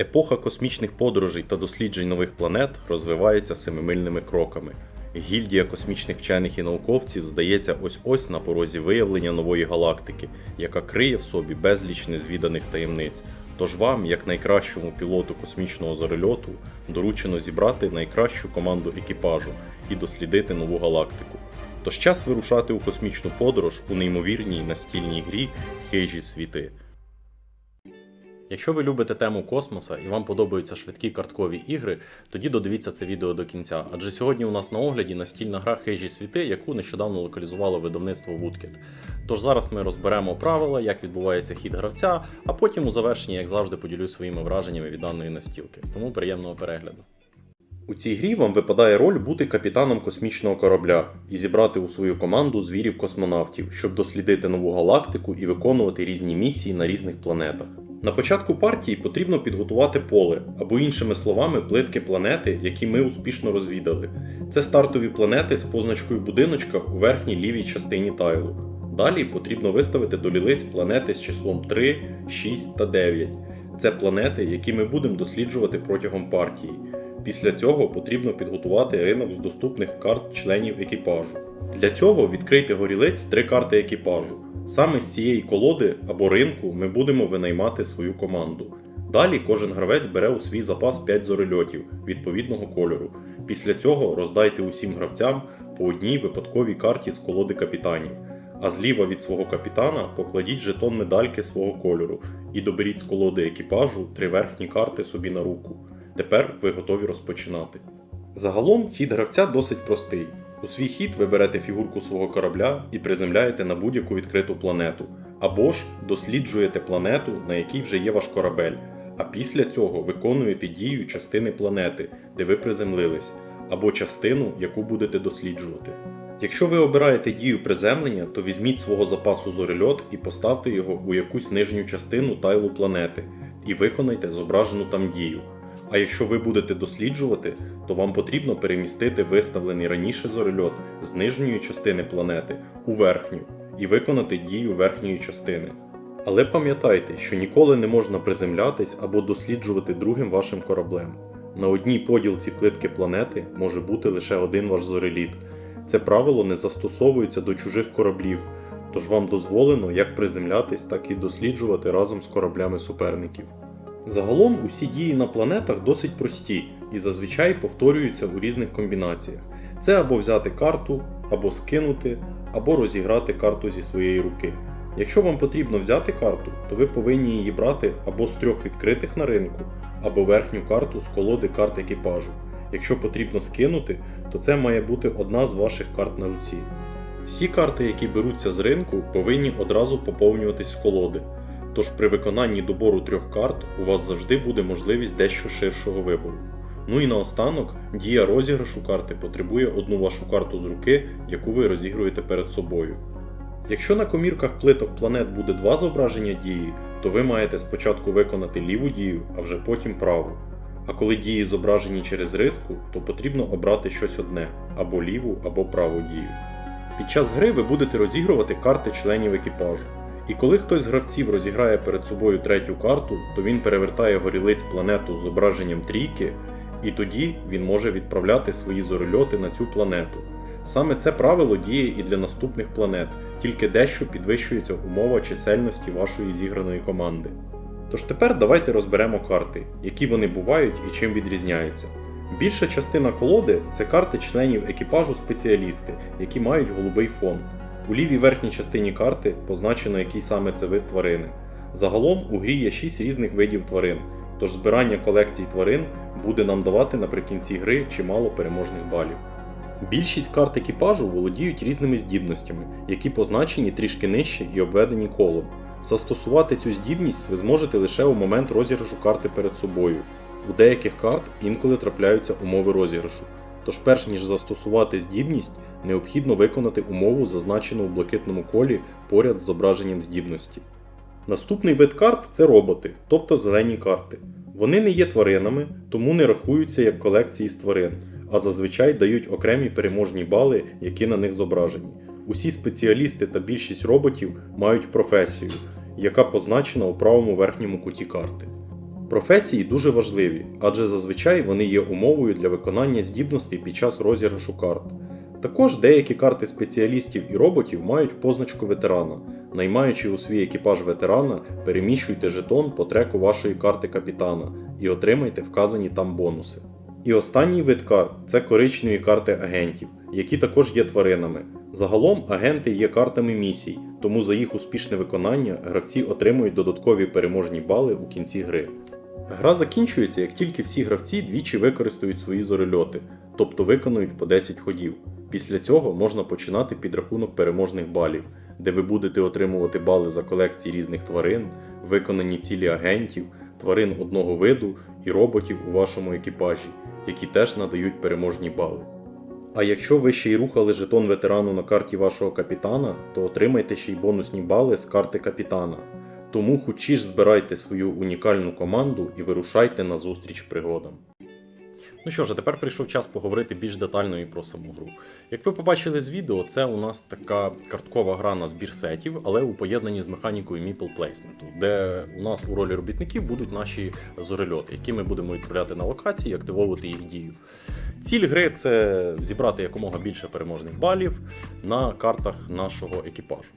Епоха космічних подорожей та досліджень нових планет розвивається семимильними кроками. Гільдія космічних вчених і науковців здається ось-ось на порозі виявлення нової галактики, яка криє в собі безліч незвіданих таємниць. Тож вам, як найкращому пілоту космічного зорольоту, доручено зібрати найкращу команду екіпажу і дослідити нову галактику. Тож час вирушати у космічну подорож у неймовірній настільній грі Хижі світи. Якщо ви любите тему космоса і вам подобаються швидкі карткові ігри, тоді додивіться це відео до кінця. Адже сьогодні у нас на огляді настільна гра Хижі світи, яку нещодавно локалізувало видавництво Woodkit. Тож зараз ми розберемо правила, як відбувається хід гравця, а потім у завершенні, як завжди, поділюсь своїми враженнями від даної настілки. Тому приємного перегляду. У цій грі вам випадає роль бути капітаном космічного корабля і зібрати у свою команду звірів-космонавтів, щоб дослідити нову галактику і виконувати різні місії на різних планетах. На початку партії потрібно підготувати поле, або іншими словами, плитки планети, які ми успішно розвідали. Це стартові планети з позначкою будиночка у верхній лівій частині тайлу. Далі потрібно виставити до лілиць планети з числом 3, 6 та 9. Це планети, які ми будемо досліджувати протягом партії. Після цього потрібно підготувати ринок з доступних карт членів екіпажу. Для цього відкрийте горілиць три карти екіпажу. Саме з цієї колоди або ринку ми будемо винаймати свою команду. Далі кожен гравець бере у свій запас 5 зорельотів відповідного кольору. Після цього роздайте усім гравцям по одній випадковій карті з колоди капітанів. А зліва від свого капітана покладіть жетон медальки свого кольору і доберіть з колоди екіпажу три верхні карти собі на руку. Тепер ви готові розпочинати. Загалом хід гравця досить простий. У свій хід ви берете фігурку свого корабля і приземляєте на будь-яку відкриту планету, або ж досліджуєте планету, на якій вже є ваш корабель, а після цього виконуєте дію частини планети, де ви приземлились, або частину, яку будете досліджувати. Якщо ви обираєте дію приземлення, то візьміть свого запасу зорельот і поставте його у якусь нижню частину тайлу планети і виконайте зображену там дію. А якщо ви будете досліджувати, то вам потрібно перемістити виставлений раніше зорельот з нижньої частини планети у верхню і виконати дію верхньої частини. Але пам'ятайте, що ніколи не можна приземлятись або досліджувати другим вашим кораблем. На одній поділці плитки планети може бути лише один ваш зореліт. Це правило не застосовується до чужих кораблів, тож вам дозволено як приземлятись, так і досліджувати разом з кораблями суперників. Загалом усі дії на планетах досить прості і зазвичай повторюються у різних комбінаціях. Це або взяти карту, або скинути, або розіграти карту зі своєї руки. Якщо вам потрібно взяти карту, то ви повинні її брати або з трьох відкритих на ринку, або верхню карту з колоди карт екіпажу. Якщо потрібно скинути, то це має бути одна з ваших карт на руці. Всі карти, які беруться з ринку, повинні одразу поповнюватись з колоди. Тож при виконанні добору трьох карт у вас завжди буде можливість дещо ширшого вибору. Ну і наостанок, дія розіграшу карти потребує одну вашу карту з руки, яку ви розігруєте перед собою. Якщо на комірках плиток планет буде два зображення дії, то ви маєте спочатку виконати ліву дію, а вже потім праву. А коли дії зображені через риску, то потрібно обрати щось одне або ліву, або праву дію. Під час гри ви будете розігрувати карти членів екіпажу. І коли хтось з гравців розіграє перед собою третю карту, то він перевертає горілиць планету з зображенням трійки, і тоді він може відправляти свої зорольоти на цю планету. Саме це правило діє і для наступних планет, тільки дещо підвищується умова чисельності вашої зіграної команди. Тож тепер давайте розберемо карти, які вони бувають і чим відрізняються. Більша частина колоди це карти членів екіпажу спеціалісти, які мають голубий фон. У лівій верхній частині карти позначено, який саме це вид тварини. Загалом у грі є 6 різних видів тварин, тож збирання колекцій тварин буде нам давати наприкінці гри чимало переможних балів. Більшість карт екіпажу володіють різними здібностями, які позначені трішки нижче і обведені колом. Застосувати цю здібність ви зможете лише у момент розіграшу карти перед собою. У деяких карт інколи трапляються умови розіграшу. Тож, перш ніж застосувати здібність, необхідно виконати умову, зазначену у блакитному колі поряд з зображенням здібності. Наступний вид карт це роботи, тобто зелені карти. Вони не є тваринами, тому не рахуються як колекції з тварин, а зазвичай дають окремі переможні бали, які на них зображені. Усі спеціалісти та більшість роботів мають професію, яка позначена у правому верхньому куті карти. Професії дуже важливі, адже зазвичай вони є умовою для виконання здібностей під час розіграшу карт. Також деякі карти спеціалістів і роботів мають позначку ветерана. Наймаючи у свій екіпаж ветерана, переміщуйте жетон по треку вашої карти капітана і отримайте вказані там бонуси. І останній вид карт це коричневі карти агентів, які також є тваринами. Загалом агенти є картами місій, тому за їх успішне виконання гравці отримують додаткові переможні бали у кінці гри. Гра закінчується, як тільки всі гравці двічі використають свої зорельоти, тобто виконують по 10 ходів. Після цього можна починати підрахунок переможних балів, де ви будете отримувати бали за колекції різних тварин, виконані цілі агентів, тварин одного виду і роботів у вашому екіпажі, які теж надають переможні бали. А якщо ви ще й рухали жетон ветерану на карті вашого капітана, то отримайте ще й бонусні бали з карти капітана. Тому хочеш збирайте свою унікальну команду і вирушайте на зустріч пригодам. Ну що ж, а тепер прийшов час поговорити більш детально і про саму гру. Як ви побачили з відео, це у нас така карткова гра на збір сетів, але у поєднанні з механікою Meeple Placement, де у нас у ролі робітників будуть наші зорельоти, які ми будемо відправляти на локації і активовувати їх дію. Ціль гри це зібрати якомога більше переможних балів на картах нашого екіпажу.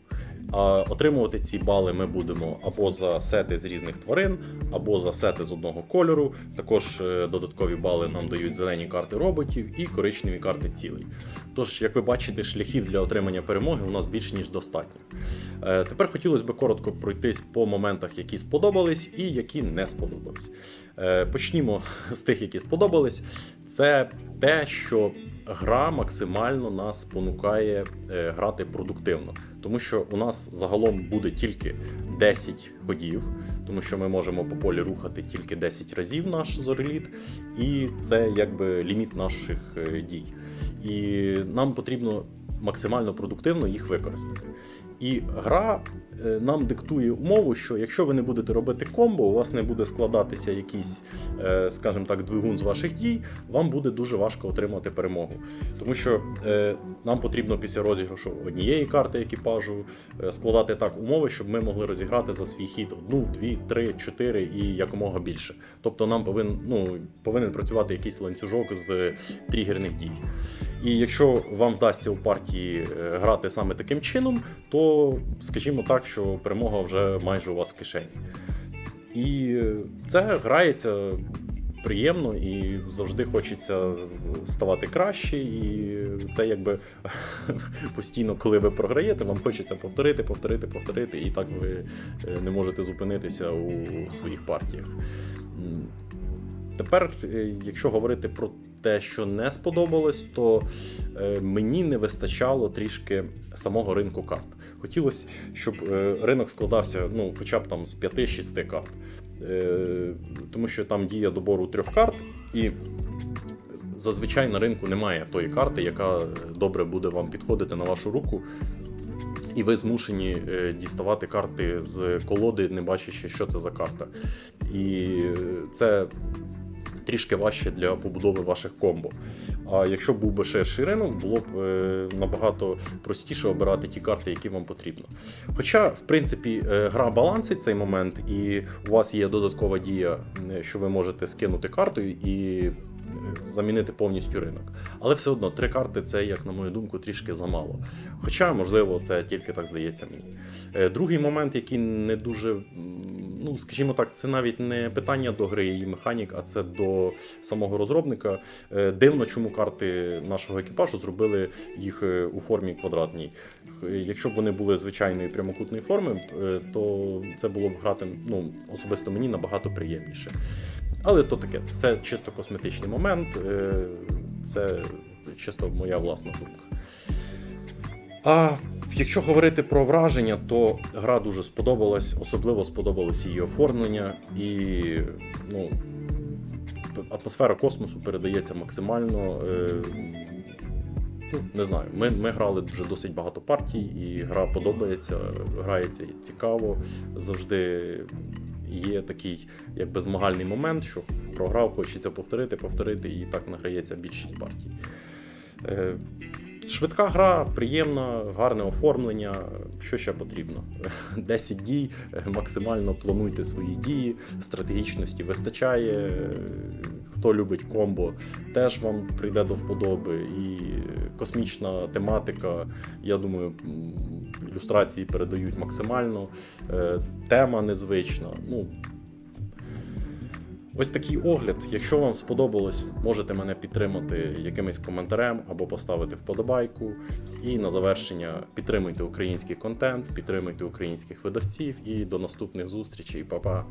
Отримувати ці бали ми будемо або за сети з різних тварин, або за сети з одного кольору. Також е, додаткові бали нам дають зелені карти роботів і коричневі карти цілей. Тож, як ви бачите, шляхів для отримання перемоги у нас більш ніж достатньо. Е, Тепер хотілося б коротко пройтись по моментах, які сподобались і які не сподобались. Е, Почнімо з тих, які сподобались. Це те, що гра максимально нас спонукає е, грати продуктивно, тому що у нас загалом буде тільки 10 ходів, тому що ми можемо по полі рухати тільки 10 разів наш зореліт, і це якби ліміт наших е, дій. І нам потрібно максимально продуктивно їх використати. І гра е, нам диктує умову, що якщо ви не будете робити комбо, у вас не буде складатися якийсь, е, скажімо так, двигун з ваших дій, вам буде дуже важко отримати перемогу. Тому що е, нам потрібно після розіграшу однієї карти екіпажу складати так умови, щоб ми могли розіграти за свій хід одну, дві, три, чотири і якомога більше. Тобто нам повинен, ну, повинен працювати якийсь ланцюжок з тригерних дій. І якщо вам вдасться у партії грати саме таким чином, то скажімо так, що перемога вже майже у вас в кишені. І це грається приємно і завжди хочеться ставати краще. І це якби постійно, коли ви програєте, вам хочеться повторити, повторити, повторити, і так ви е, не можете зупинитися у своїх партіях. Тепер, е, якщо говорити про те, що не сподобалось, то е, мені не вистачало трішки самого ринку карт. Хотілося, щоб е, ринок складався ну, хоча б там з 5-6 карт. Е, Тому що там діє добору трьох карт, і зазвичай на ринку немає тої карти, яка добре буде вам підходити на вашу руку. І ви змушені е, діставати карти з колоди, не бачачи, що це за карта. І це трішки важче для побудови ваших комбо. А якщо був би ширший ринок, було б е, набагато простіше обирати ті карти, які вам потрібно. Хоча, в принципі, е, гра балансить цей момент, і у вас є додаткова дія, е, що ви можете скинути карту і замінити повністю ринок. Але все одно три карти це, як на мою думку, трішки замало. Хоча, можливо, це тільки так здається мені. Е, Другий момент, який не дуже, ну скажімо так, це навіть не питання до гри її механік, а це до самого розробника. Е, Дивно, чому карти нашого екіпажу зробили їх е, у формі квадратній. Якщо б вони були звичайної прямокутної форми, то це було б грати ну, особисто мені набагато приємніше. Але то таке, це чисто косметичний момент, е, це чисто моя власна думка. А якщо говорити про враження, то гра дуже сподобалась, особливо сподобалось її оформлення і ну, атмосфера космосу передається максимально. Е, ну, не знаю, ми, ми грали вже досить багато партій, і гра подобається, грається цікаво. Завжди є такий якби змагальний момент, що програв, хочеться повторити, повторити, і так награється більшість партій. Е, Швидка гра, приємна, гарне оформлення. Що ще потрібно? 10 дій, максимально плануйте свої дії, стратегічності вистачає. Хто любить комбо, теж вам прийде до вподоби. І космічна тематика, я думаю, ілюстрації передають максимально. Е, Тема незвична. Ну, Ось такий огляд. Якщо вам сподобалось, можете мене підтримати якимось коментарем або поставити вподобайку. І на завершення підтримуйте український контент, підтримуйте українських видавців і до наступних зустрічей. Па-па!